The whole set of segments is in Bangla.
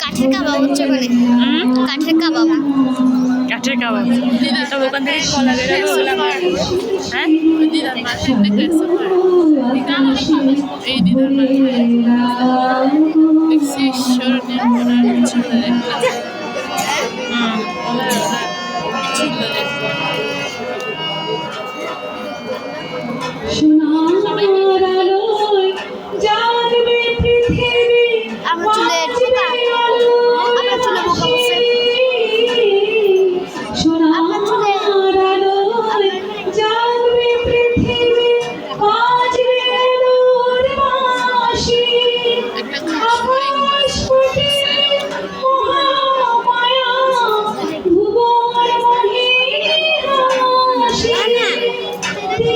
কাঠের কাবাব হচ্ছে ওখানে। কাঠের কাবাব কাঠের কাবাব। তবে ওখান থেকে কলা আমার হ্যাঁ? এই দিদার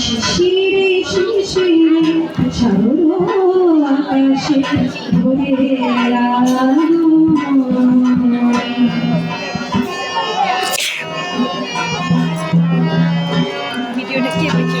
শিশিরে শিশিরে সাগর আকাশে ভরে ভিডিওটা কে দেখে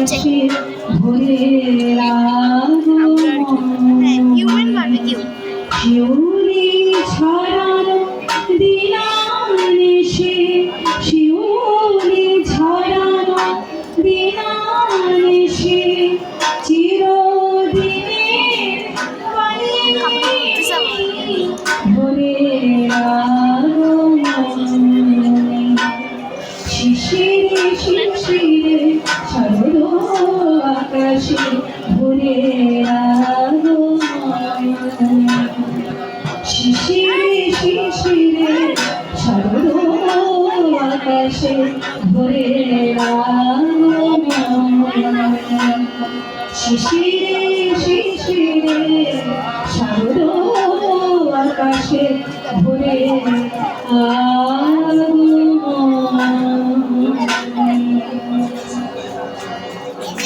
আকাশে ভোরে হিউম্যান বারবিকিউ শিশিরে শিরে সর্ব আকাশে ভোরে শিশিরে শিশিরে সর্ব আকাশে ভরে আ